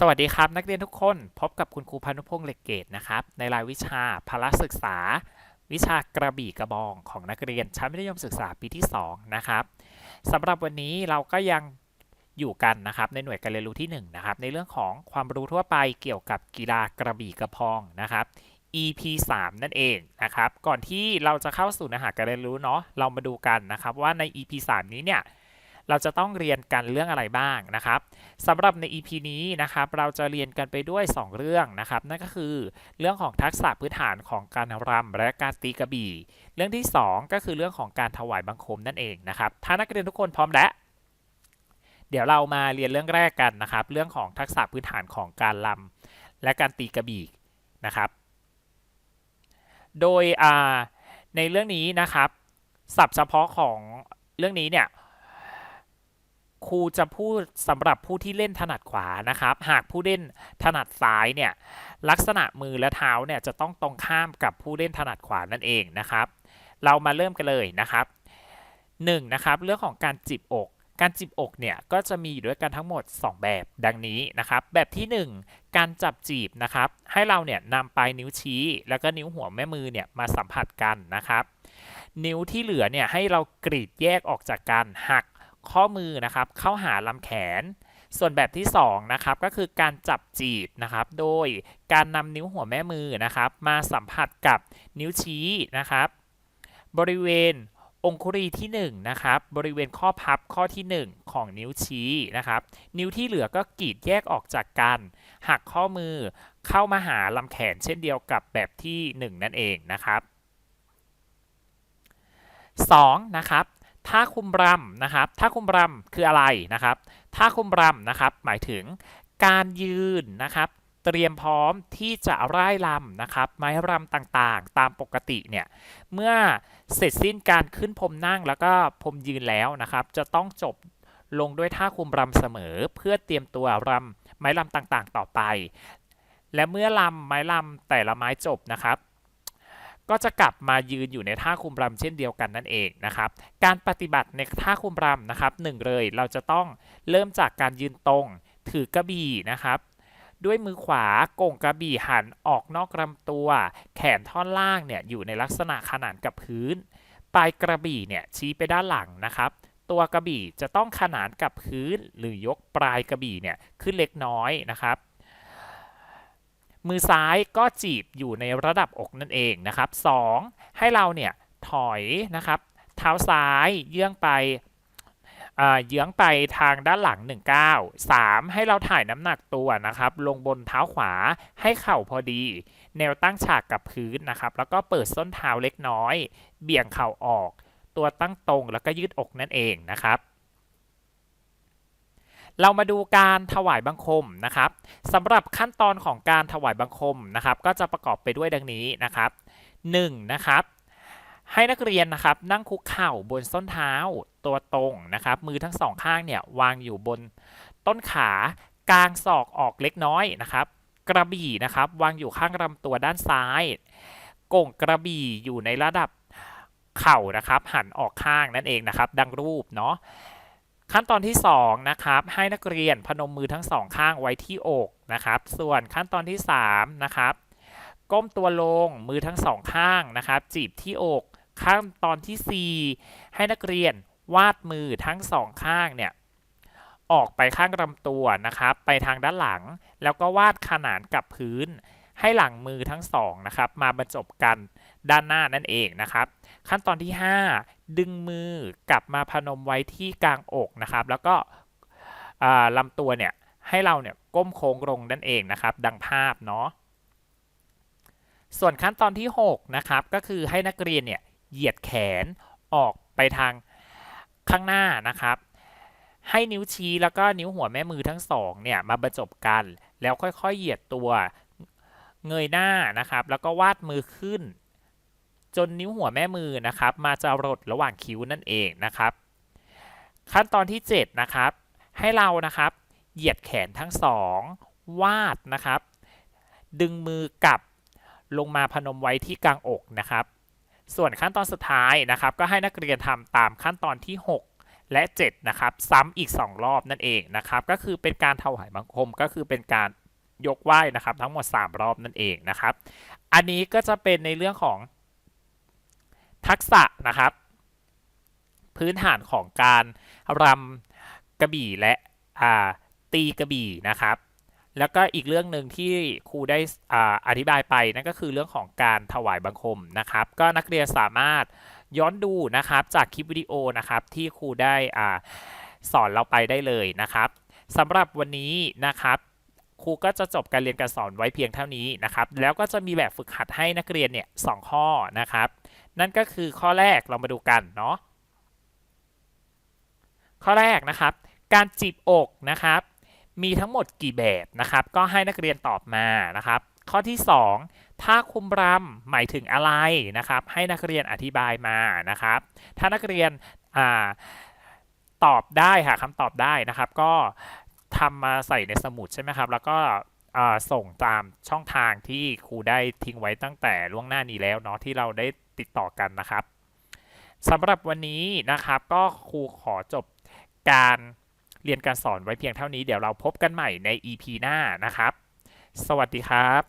สวัสดีครับนักเรียนทุกคนพบกับคุณครูพานุพงษ์เหล็กเกตนะครับในรายวิชาพละศึกษา วิชากระบี่กระบองของนักเรียนชั้นมัธยมศึกษาปีที่2นะครับสำหรับวันนี้เราก็ยังอยู่กันนะครับในหน่วยการเรียนรู้ที่1นะครับในเรื่องของความรู้ทั่วไปเกี่ยวกับกีฬากระบี่กระบองนะครับ EP 3นั่นเองนะครับก่อนที่เราจะเข้าสู่เนื้อหาการเรียนรู้เนาะเรามาดูกันนะครับว่าใน EP 3นี้เนี่ยเราจะต้องเรียนกันเรื่องอะไรบ้างนะครับ สำหรับใน EP นี้นะครับเราจะเรียนกันไปด้วย 2 เรื่องนะครับ นั่นก็คือเรื่องของทักษะพื้นฐานของการรำและการตีกระบี่ เรื่องที่ 2 ก็คือเรื่องของการถวายบังคมนั่นเองนะครับ ถ้านักเรียนทุกคนพร้อมแล้วเดี๋ยวเรามาเรียนเรื่องแรกกันนะครับ เรื่องของทักษะพื้นฐานของการรำและการตีกระบี่นะครับ โดยในเรื่องนี้นะครับศัพท์เฉพาะของเรื่องนี้เนี่ย ครูจะพูดสำหรับผู้ที่เล่นถนัดขวานะครับ หากผู้เล่นถนัดซ้ายเนี่ยลักษณะมือและเท้าเนี่ยจะต้องตรงข้ามกับผู้เล่นถนัดขวานั่นเองนะครับ เรามาเริ่มกันเลยนะครับ1นะครับเรื่องของการจิบอก การจิบอกเนี่ยก็จะมีอยู่ด้วยกันทั้งหมด 2 แบบดังนี้นะครับ แบบที่ 1 การจับจีบนะครับ ให้เราเนี่ยนำปลายนิ้วชี้ แล้วก็นิ้วหัวแม่มือเนี่ยมาสัมผัสกันนะครับ นิ้วที่เหลือเนี่ยให้เรากรีดแยกออกจากกันหัก ข้อมือนะครับเข้าหาลำแขน ส่วนแบบที่2นะครับก็คือการจับจีบนะครับโดยการนำนิ้วหัวแม่มือนะครับ มาสัมผัสกับนิ้วชี้นะครับ บริเวณองคุรีที่1นะครับบริเวณข้อพับข้อที่ 1 ของนิ้วชี้นะครับ นิ้วที่เหลือก็กรีดแยกออกจากกันหักข้อมือเข้ามาหาลำแขนเช่นเดียวกับแบบที่ 1 นั่นเองนะครับ 2. นะครับ ท่าคุมรำนะครับท่าคุมรำคืออะไรนะครับท่าคุมรำนะครับ หมายถึงการยืนนะครับเตรียมพร้อมที่จะร่ายรำนะครับไม้รำต่างๆ ตามปกติเนี่ยเมื่อเสร็จสิ้นการขึ้นพรมนั่งแล้วก็พรมยืนแล้วนะครับ จะต้องจบลงด้วยท่าคุมรำเสมอ เพื่อเตรียมตัวรำไม้รำต่างๆ ต่อไป และเมื่อรำไม้รำแต่ละไม้จบนะครับ ก็จะกลับมายืนอยู่ในท่าคุมรำเช่นเดียวกันนั่นเองนะครับ การปฏิบัติในท่าคุมรำนะครับหนึ่งเลยเราจะต้องเริ่มจากการยืนตรง ถือกระบี่นะครับด้วยมือขวาโก่งกระบี่หันออกนอกลำตัว แขนท่อนล่างเนี่ยอยู่ในลักษณะขนานกับพื้น ปลายกระบี่เนี่ยชี้ไปด้านหลังนะครับ ตัวกระบี่จะต้องขนานกับพื้น หรือยกปลายกระบี่เนี่ยขึ้นเล็กน้อยนะครับ มือซ้ายก็จีบอยู่ในระดับอกนั่นเองนะครับ 2. ให้เราเนี่ยถอยนะครับ เท้าซ้ายเยื่องไปเยื้องไปทางด้านหลัง 19 3. ให้เราถ่ายน้ำหนักตัวนะครับ ลงบนเท้าขวาให้เข่าพอดี แนวตั้งฉากกับพื้นนะครับ แล้วก็เปิดส้นเท้าเล็กน้อย เบี่ยงเข่าออก ตัวตั้งตรงแล้วก็ยืดอกนั่นเองนะครับ เรามาดูการถวายบังคมนะครับสำหรับขั้นตอนของการถวายบังคมนะครับ ก็จะประกอบไปด้วยดังนี้นะครับ 1. นะครับ ให้นักเรียนนะครับนั่งคุกเข่าบนส้นเท้าตัวตรงนะครับ มือทั้งสองข้างเนี่ยวางอยู่บนต้นขากลางศอกออกเล็กน้อยนะครับ กระบี่นะครับวางอยู่ข้างลำตัวด้านซ้ายก่งกระบี่อยู่ในระดับเข่านะครับ หันออกข้างนั่นเองนะครับ ดังรูปเนาะ ขั้นตอนที่ 2 นะครับ ให้นักเรียนพนมมือทั้งสองข้างไว้ที่อกนะครับ ส่วนขั้นตอนที่ 3 นะครับ ก้มตัวลงมือทั้งสองข้างนะครับ จีบที่อก ขั้นตอนที่ 4 ให้นักเรียนวาดมือทั้งสองข้างเนี่ยออกไปข้างลำตัวนะครับ ไปทางด้านหลัง แล้วก็วาดขนานกับพื้น ให้หลังมือทั้งสองนะครับ มาบรรจบกัน ด้านหน้านั่นเองนะครับ ขั้นตอนที่ 5 ดึงมือกลับมาพนมไว้ที่กลางอกนะครับ แล้วก็ลำตัวเนี่ยให้เราเนี่ยก้มโค้งลงนั่นเองนะครับ ดังภาพเนาะส่วนขั้นตอนที่ 6 นะครับ ก็คือให้นักเรียนเนี่ยเหยียดแขนออกไปทางข้างหน้านะครับ ให้นิ้วชี้แล้วก็นิ้วหัวแม่มือทั้งสองเนี่ยมาบรรจบกัน แล้วค่อยๆเหยียดตัวเงยหน้านะครับ แล้วก็วาดมือขึ้น จนนิ้วหัวแม่มือนะครับ มาจะรดระหว่างคิ้วนั่นเองนะครับ ขั้นตอนที่ 7 นะครับ ให้เรานะครับ เหยียดแขนทั้งสองวาดนะครับ ดึงมือกลับลงมาพนมไว้ที่กลางอกนะครับ ส่วนขั้นตอนสุดท้ายนะครับ ก็ให้นักเรียนทำตามขั้นตอนที่ 6 และ 7 นะครับ ซ้ำอีก 2 รอบนั่นเองนะครับ ก็คือเป็นการถวายบังคมก็คือเป็นการยกไหว้นะครับ ทั้งหมด 3 รอบนั่นเองนะครับ อันนี้ก็จะเป็นในเรื่องของ ทักษะนะครับ พื้นฐานของการรำกระบี่และตีกระบี่นะครับแล้วก็อีกเรื่องหนึ่งที่ครูได้อาอธิบายไปนั่นก็คือเรื่องของการถวายบังคมนะครับ ก็นักเรียนสามารถย้อนดูนะครับจากคลิปวิดีโอนะครับที่ครูได้อสอนเราไปได้เลยนะครับสำหรับวันนี้นะครับครูก็จะจบการเรียนการสอนไว้เพียงเท่านี้นะครับ แล้วก็จะมีแบบฝึกหัดให้นักเรียนเนี่ยสองข้อนะครับ นั่นก็คือข้อแรกเรามาดูกันเนาะข้อแรกนะครับ การจีบอกนะครับ มีทั้งหมดกี่แบบนะครับ ก็ให้นักเรียนตอบมานะครับ ข้อที่ 2 ถ้าคุมรำหมายถึงอะไรนะครับ ให้นักเรียนอธิบายมานะครับ ถ้านักเรียนอตอบได้หาคำตอบได้นะครับ ก็ทำมาใส่ในสมุดใช่ไหมครับ แล้วก็ ส่งตามช่องทางที่ครูได้ทิ้งไว้ตั้งแต่ล่วงหน้านี้แล้วเนาะที่เราได้ติดต่อกันนะครับสำหรับวันนี้นะครับ ก็ครูขอจบการเรียนการสอนไว้เพียงเท่านี้เดี๋ยวเราพบกันใหม่ใน EP หน้านะครับ สวัสดีครับ